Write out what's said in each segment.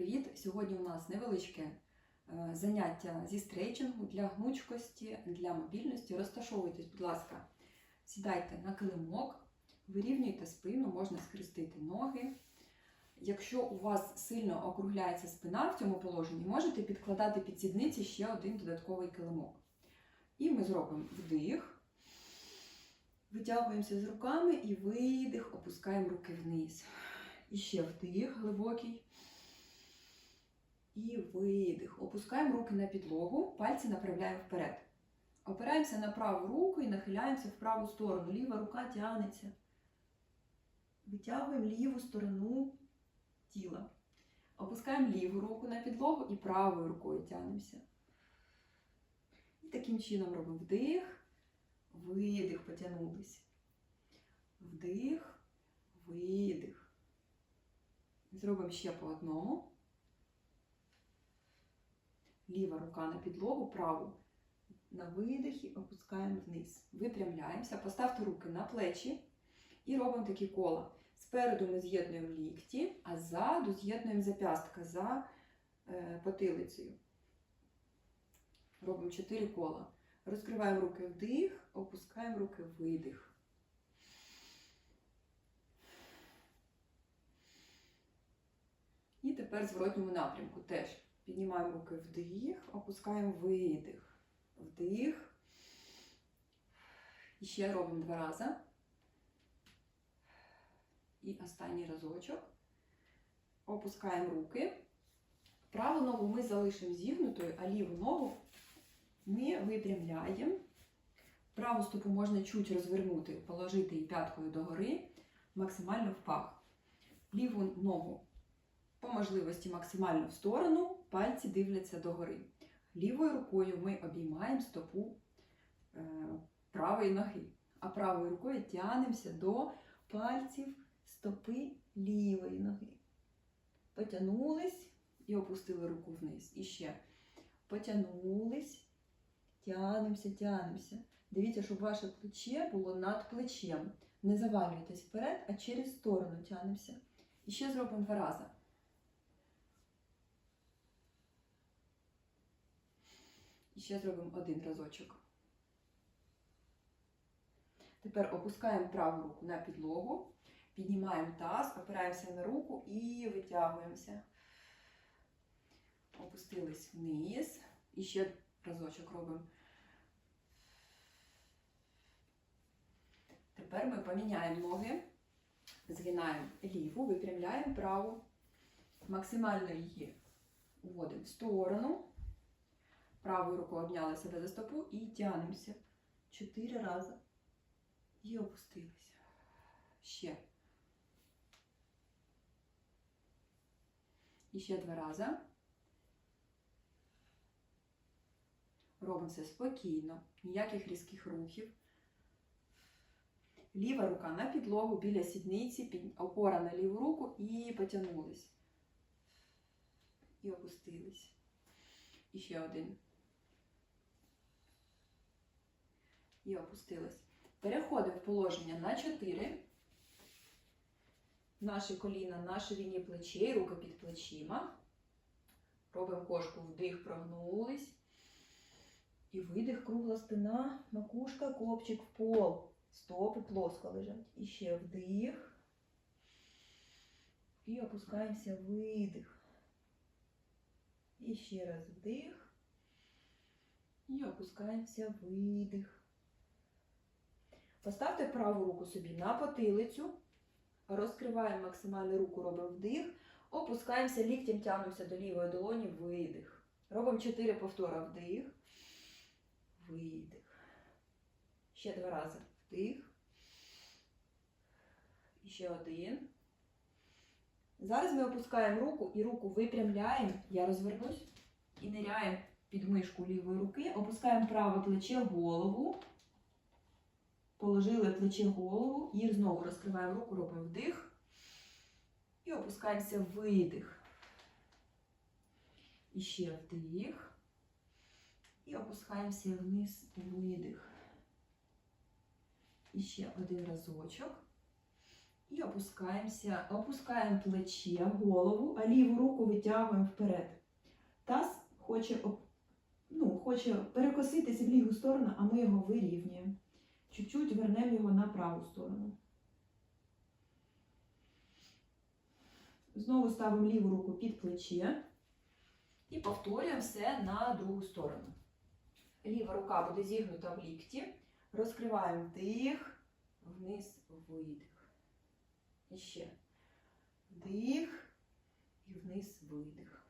Привіт! Сьогодні у нас невеличке е, заняття зі стрейчингу для гнучкості, для мобільності. Розташовуйтесь, будь ласка, сідайте на килимок, вирівнюйте спину, можна схрестити ноги. Якщо у вас сильно округляється спина в цьому положенні, можете підкладати під сідниці ще один додатковий килимок. І ми зробимо вдих, витягуємося з руками і видих, опускаємо руки вниз. І ще вдих глибокий. І видих. Опускаємо руки на підлогу, пальці направляємо вперед. Опираємося на праву руку і нахиляємося в праву сторону. Ліва рука тягнеться. Витягуємо ліву сторону тіла. Опускаємо ліву руку на підлогу і правою рукою тягнемося. І таким чином робимо вдих, видих, потягнулись. Вдих, видих. Зробимо ще по одному. Ліва рука на підлогу, праву на видихі опускаємо вниз. Випрямляємося, поставте руки на плечі і робимо такі кола. Спереду ми з'єднуємо лікті, а ззаду з'єднуємо зап'ястка за е, потилицею. Робимо 4 кола. Розкриваємо руки вдих, опускаємо руки видих. І тепер зворотньому напрямку теж. Піднімаємо руки вдих, опускаємо видих. Вдих. І ще робимо два рази. І останній разочок. Опускаємо руки. Праву ногу ми залишимо зігнутою, а ліву ногу ми випрямляємо. Праву стопу можна чуть розвернути, положити її п'яткою догори, максимально в пах. Ліву ногу по можливості максимально в сторону, пальці дивляться догори. Лівою рукою ми обіймаємо стопу е, правої ноги, а правою рукою тягнемося до пальців стопи лівої ноги. Потягнулись і опустили руку вниз. І ще потягнулись, тягнемося, тягнемося. Дивіться, щоб ваше плече було над плечем. Не завалюйтесь вперед, а через сторону тягнемося. І ще зробимо два рази. І ще зробимо один разочок. Тепер опускаємо праву руку на підлогу, піднімаємо таз, опираємося на руку і витягуємося. Опустились вниз. І ще разочок робимо. Тепер ми поміняємо ноги, згинаємо ліву, випрямляємо праву, максимально її уводимо в сторону. Правою рукою обняли себе за стопу і тягнемося. Чотири рази. І опустилися. Ще. І ще два рази. Робимо це спокійно, ніяких різких рухів. Ліва рука на підлогу біля сідниці, опора на ліву руку і потягнулись. І опустились. І ще один. І опустились. Переходимо в положення на 4. Наші коліна на ширині плечей, руки під плечима. Робимо кошку вдих, прогнулись. І видих, кругла спина, макушка, копчик в пол. Стопи плоско лежать. І ще вдих. І опускаємося видих. І ще раз вдих. І опускаємося видих. Поставте праву руку собі на потилицю. Розкриваємо максимально руку, робимо вдих. Опускаємося, ліктем тягнемося до лівої долоні, видих. Робимо 4 повтора вдих. Видих. Ще два рази. Вдих. І ще один. Зараз ми опускаємо руку і руку випрямляємо. Я розвернусь і ниряємо під мишку лівої руки. Опускаємо праве плече, голову. Положили плече голову і знову розкриваємо руку, робимо вдих. І опускаємося видих. І ще вдих. І опускаємося вниз, видих. І ще один разочок. І опускаємося, опускаємо плече, голову, а ліву руку витягуємо вперед. Таз хоче, ну, хоче перекоситися в ліву сторону, а ми його вирівнюємо. Чуть-чуть вернемо його на праву сторону. Знову ставимо ліву руку під плече і повторюємо все на другу сторону. Ліва рука буде зігнута в лікті. Розкриваємо вдих, вниз, видих. І ще. Вдих і вниз видих.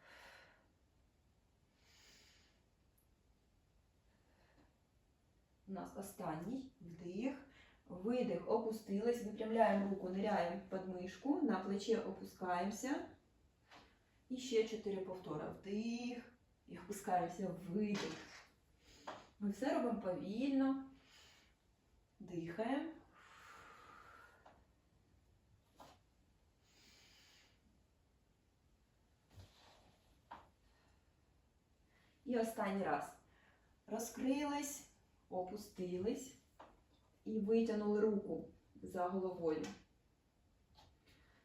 У нас останній вдих, видих, опустились, випрямляємо руку, ниряємо під мишку, на плече опускаємося. І ще чотири повтори. Вдих і опускаємося, видих. Ми все робимо повільно. Дихаємо. І останній раз. Розкрились, опустились і витягнули руку за головою.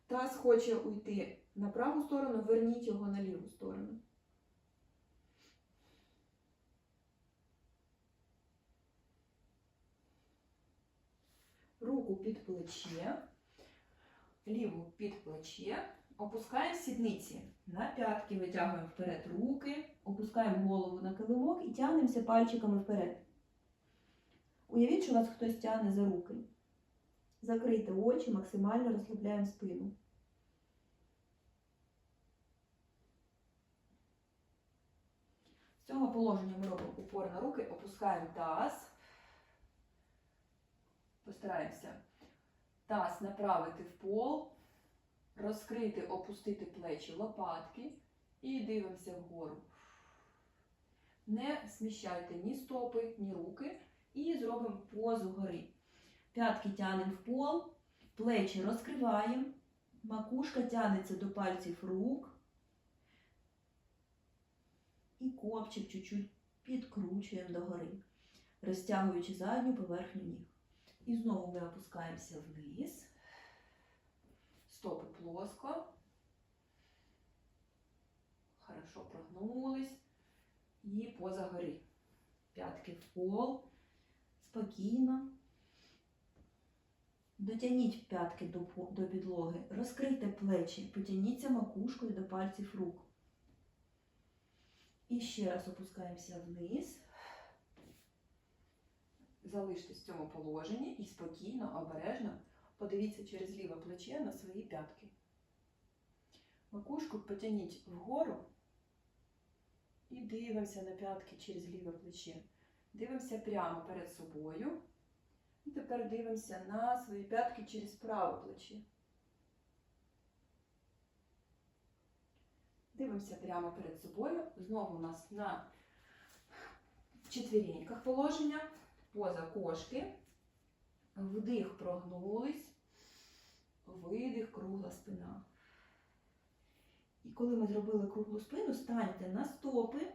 Таз хоче уйти на праву сторону, верніть його на ліву сторону. Руку під плече, ліву під плече, опускаємо сідниці на п'ятки, витягуємо вперед руки, опускаємо голову на килимок і тягнемося пальчиками вперед. Уявіть, що вас хтось тягне за руки. Закрийте очі, максимально розслабляємо спину. З цього положення ми робимо упор на руки, опускаємо таз. Постараємося таз направити в пол, розкрити, опустити плечі, лопатки і дивимося вгору. Не сміщайте ні стопи, ні руки. І зробимо позу гори. П'ятки тянемо в пол, плечі розкриваємо, макушка тягнеться до пальців рук. І копчик чуть-чуть підкручуємо догори, розтягуючи задню поверхню ніг. І знову ми опускаємося вниз. Стопи плоско. Хорошо прогнулись. І поза гори. П'ятки в пол. Спокійно. Дотягніть п'ятки до, підлоги, розкрийте плечі, потягніться макушкою до пальців рук. І ще раз опускаємося вниз. Залиштесь в цьому положенні і спокійно, обережно подивіться через ліве плече на свої п'ятки. Макушку потягніть вгору і дивимося на п'ятки через ліве плече. Дивимося прямо перед собою. І тепер дивимося на свої п'ятки через праве плече. Дивимося прямо перед собою. Знову у нас на четвіреньках положення. Поза кошки. Вдих прогнулись. Видих, кругла спина. І коли ми зробили круглу спину, станьте на стопи.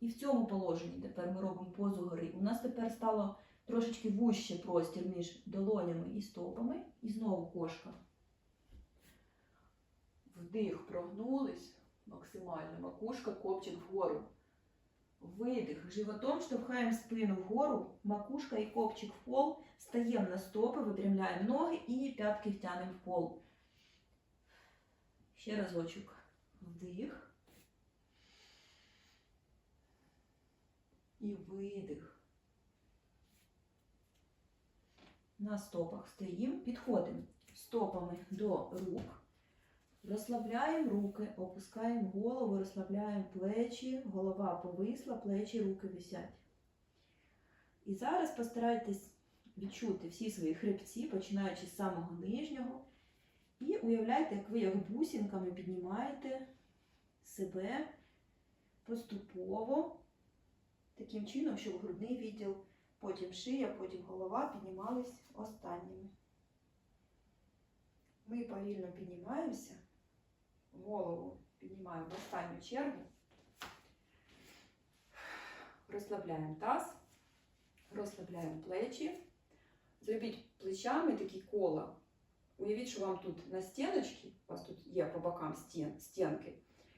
І в цьому положенні тепер ми робимо позу гори. У нас тепер стало трошечки вужче простір між долонями і стопами. І знову кошка. Вдих, прогнулись максимально. Макушка, копчик вгору. Видих. Животом штовхаємо спину вгору, макушка і копчик в пол. Стаємо на стопи, випрямляємо ноги і п'ятки втягнемо в пол. Ще разочок. Вдих. І видих. На стопах стоїмо, підходимо стопами до рук. Розслабляємо руки, опускаємо голову, розслабляємо плечі, голова повисла, плечі, руки висять. І зараз постарайтесь відчути всі свої хребці, починаючи з самого нижнього. І уявляйте, як ви як бусинками піднімаєте себе поступово, таким чином, щоб грудний відділ, потім шия, потім голова піднімались останніми. Ми повільно піднімаємося, голову піднімаємо в останню чергу, розслабляємо таз, розслабляємо плечі, зробіть плечами такі кола Уявіть, що вам тут на стіночці, у вас тут є по бокам стін, стінки,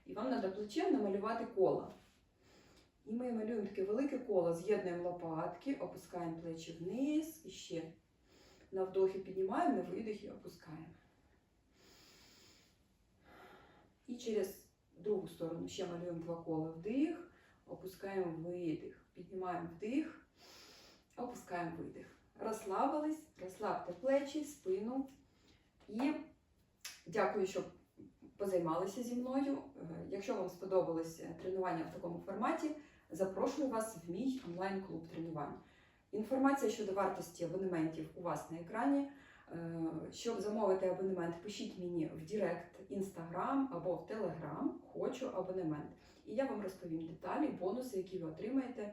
і вам треба плечем намалювати коло. І ми малюємо таке велике коло, з'єднуємо лопатки, опускаємо плечі вниз і ще на вдохі піднімаємо, на видихі опускаємо. І через другу сторону ще малюємо два кола вдих, опускаємо видих, піднімаємо вдих, опускаємо видих. Розслабились, розслабте плечі, спину. І дякую, що позаймалися зі мною. Е, Якщо вам сподобалось е, тренування в такому форматі, запрошую вас в мій онлайн-клуб тренувань. Інформація щодо вартості абонементів у вас на екрані. Е, Щоб замовити абонемент, пишіть мені в Директ, Інстаграм або в Телеграм Хочу абонемент. І я вам розповім деталі, бонуси, які ви отримаєте,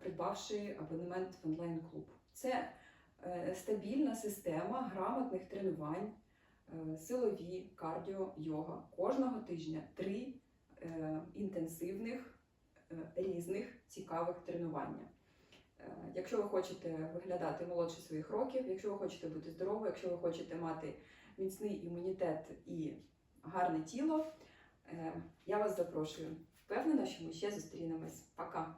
придбавши абонемент в онлайн-клуб. Це е, стабільна система грамотних тренувань, е, силові, кардіо, йога. Кожного тижня три інтенсивних, різних цікавих тренування. Е, Якщо ви хочете виглядати молодше своїх років, якщо ви хочете бути здоровою, якщо ви хочете мати міцний імунітет і гарне тіло, е, я вас запрошую. Впевнена, що ми ще зустрінемось. Пока!